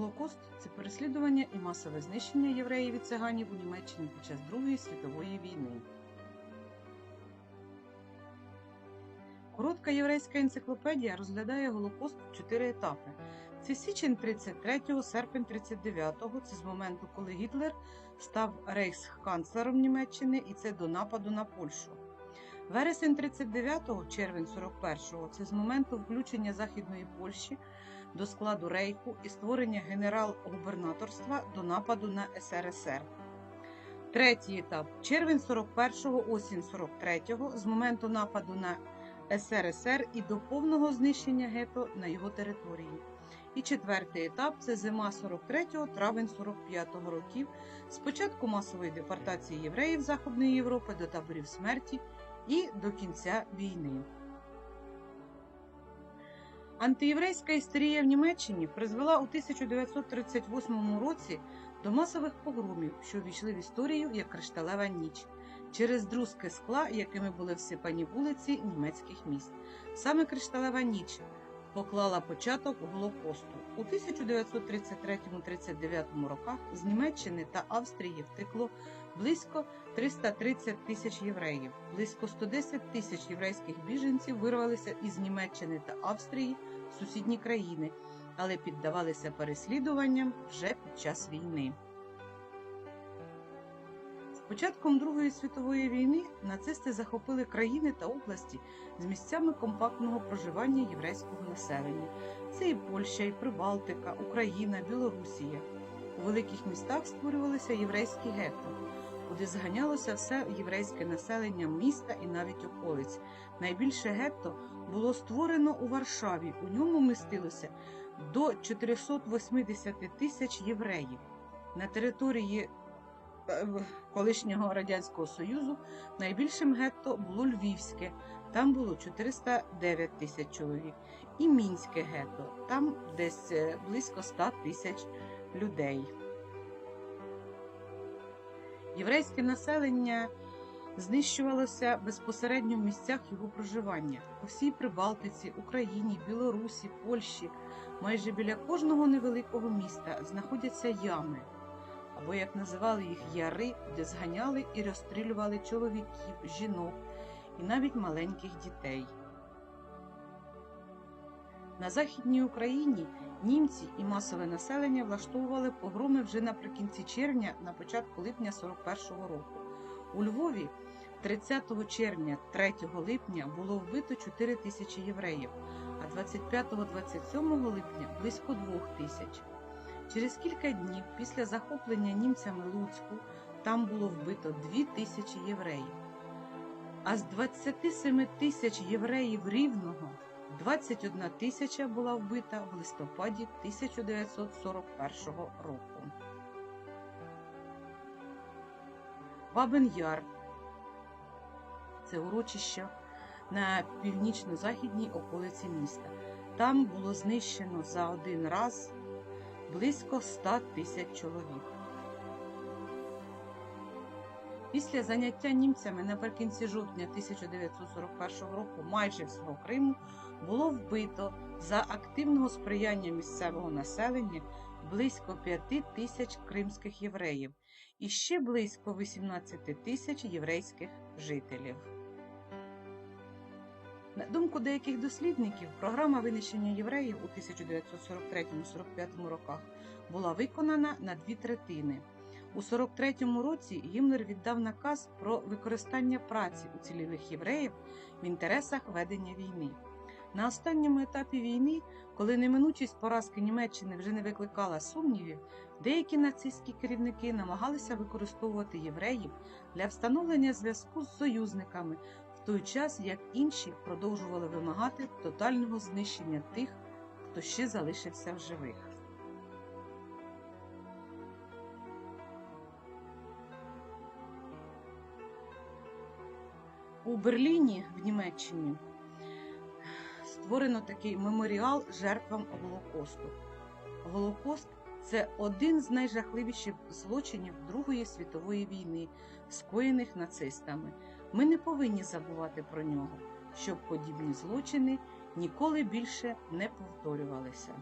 Голокост це переслідування і масове знищення євреїв і циганів у Німеччині під час Другої світової війни. Коротка єврейська енциклопедія розглядає Голокост в чотири етапи. Це січень 33-го, серпень 39-го, це з моменту, коли Гітлер став рейхсканцлером Німеччини, і це до нападу на Польщу. Вересень 39-го, червень 41-го – це з моменту включення Західної Польщі до складу Рейху і створення генерал-губернаторства до нападу на СРСР. Третій етап червень 41-го, осінь 43-го, з моменту нападу на СРСР і до повного знищення гетто на його території. І четвертий етап це зима 43-го, травень 45-го років, з початку масової депортації євреїв Західної Європи до таборів смерті і до кінця війни. Антиєврейська істерія в Німеччині призвела у 1938 році до масових погромів, що увійшли в історію як кришталева ніч через друзки скла, якими були всипані вулиці німецьких міст. Саме кришталева ніч поклала початок Голокосту. У 1933-39 роках з Німеччини та Австрії втекло близько 330 тисяч євреїв. Близько 110 тисяч єврейських біженців вирвалися із Німеччини та Австрії в сусідні країни, але піддавалися переслідуванням вже під час війни. Початком Другої світової війни нацисти захопили країни та області з місцями компактного проживання єврейського населення. Це і Польща, і Прибалтика, Україна, Білорусія. У великих містах створювалися єврейські гетто, куди зганялося все єврейське населення міста і навіть околиць. Найбільше гетто було створено у Варшаві. У ньому містилося до 480 тисяч євреїв. На території колишнього радянського союзу найбільшим гетто було Львівське. Там було 409 тисяч чоловік, і мінське гетто. Там десь е, близько 100 тисяч людей. Єврейське населення знищувалося безпосередньо в місцях його проживання у всій Прибалтиці, Україні, Білорусі, Польщі. Майже біля кожного невеликого міста знаходяться ями, або як називали їх яри, де зганяли і розстрілювали чоловіків, жінок і навіть маленьких дітей. На Західній Україні німці і масове населення влаштовували погроми вже наприкінці червня, на початку липня 41-го року. У Львові 30 червня 3 липня було вбито 4 тисячі євреїв, а 25-27 липня близько 2 тисяч. Через кілька днів після захоплення німцями Луцьку там було вбито 2 тисячі євреїв. А з 27 тисяч євреїв рівного 21 тисяча була вбита в листопаді 1941 року. Бабин Яр це урочище на північно-західній околиці міста. Там було знищено за один раз близько 100 тисяч чоловік. Після заняття німцями наприкінці жовтня 1941 року майже всього Криму було вбито за активного сприяння місцевого населення близько 5 тисяч кримських євреїв і ще близько 18 тисяч єврейських жителів. На думку деяких дослідників, програма винищення євреїв у 1943-45 роках була виконана на дві третини. У 43-му році Гімлер віддав наказ про використання праці уцілілих євреїв в інтересах ведення війни. На останньому етапі війни, коли неминучість поразки Німеччини вже не викликала сумнівів, деякі нацистські керівники намагалися використовувати євреїв для встановлення зв'язку з союзниками, в той час як інші продовжували вимагати тотального знищення тих, хто ще залишився в живих. У Берліні в Німеччині створено такий меморіал жертвам Голокосту. Голокост це один з найжахливіших злочинів Другої світової війни, скоєних нацистами. Ми не повинні забувати про нього, щоб подібні злочини ніколи більше не повторювалися.